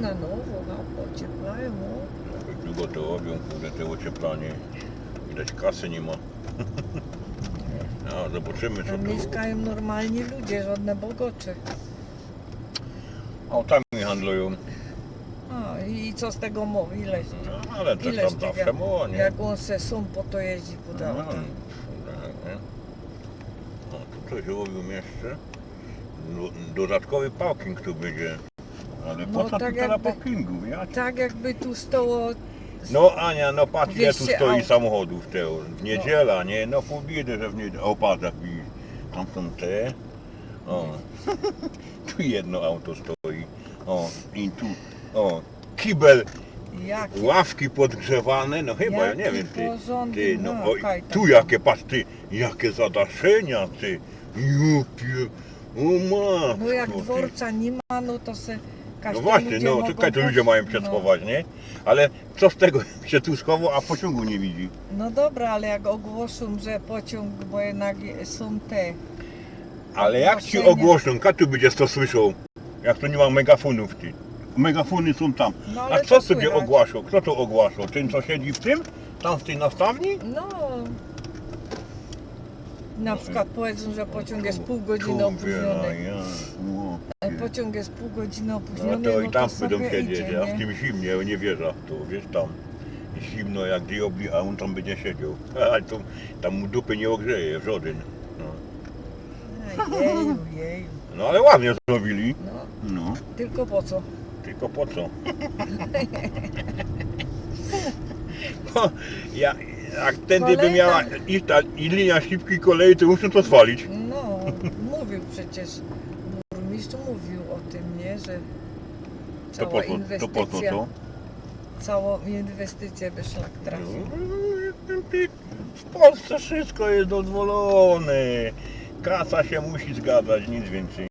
na nowo, a ocieplają. o. Jak długo to robią, kurde, te ocieplanie. Widać kasy nie ma. No, zobaczymy co Tam tu. mieszkają normalni ludzie, żadne bogocze. Autami handlują. A, i co z tego mowy? Ile, No, ale ileż tam zawsze było, nie? jak on se sum po to jeździ pod No, autem. tak, nie? O, tu coś robią jeszcze. Do- Dodatkowy parking tu będzie. Ale po No, co tak tu tyle jakby-? Ja Tak jakby tu stało... No Ania, no patrz ile tu 200 stoi aut. samochodów te, w niedziela, nie? No pół biedy, że w niedzielę, o jak widzisz, tam są te, o, tu jedno auto stoi, o, i tu, o, kibel, ławki podgrzewane, no chyba, ja nie jaki wiem, ty, porządny, ty, no, no, tam. tu jakie, patrz ty, jakie zadaszenia, ty, jupie, o matko, No jak ty. dworca nie ma, no to se No właśnie, no czekaj, to ludzie mają się no. schować, nie? Ale co z tego, się tu schował, a pociągu nie widzi? No dobra, ale jak ogłoszą, że pociąg, bo jednak są te... Ale jak ci ogłoszenia. ogłoszą, jak tu będzie to słyszał? Jak tu nie ma megafonów ty. Megafony są tam. No, A kto to sobie słychać. ogłaszał? Kto to ogłaszał? Ten co siedzi w tym? Tam w tej nastawni? No. Na przykład powiedzą, że pociąg jest pół godziny opóźniony. no. E, Pociąg jest pół godziny No opóźniony, to no i tam będą siedzieć, nie? w tym zimnie, nie wierzę w to, wiesz tam. Zimno jak diobli, a on tam będzie siedział. A to, tam mu dupy nie ogrzeje, żaden. No. Ej, Jeju, jeju. no ale ładnie zrobili. No, No, tylko po co? tylko po co? Bo ja, jak tędy by Kolejna. miała iść ta i linia szybkiej kolei, to muszę to zwalić. No, mówił przecież, burmistrz mówił o tym, nie, że To cała po co, to inwestycja, po co to? całą inwestycję by szlak trafił. No, W Polsce wszystko jest dozwolone. Kasa się musi zgadzać, nic więcej.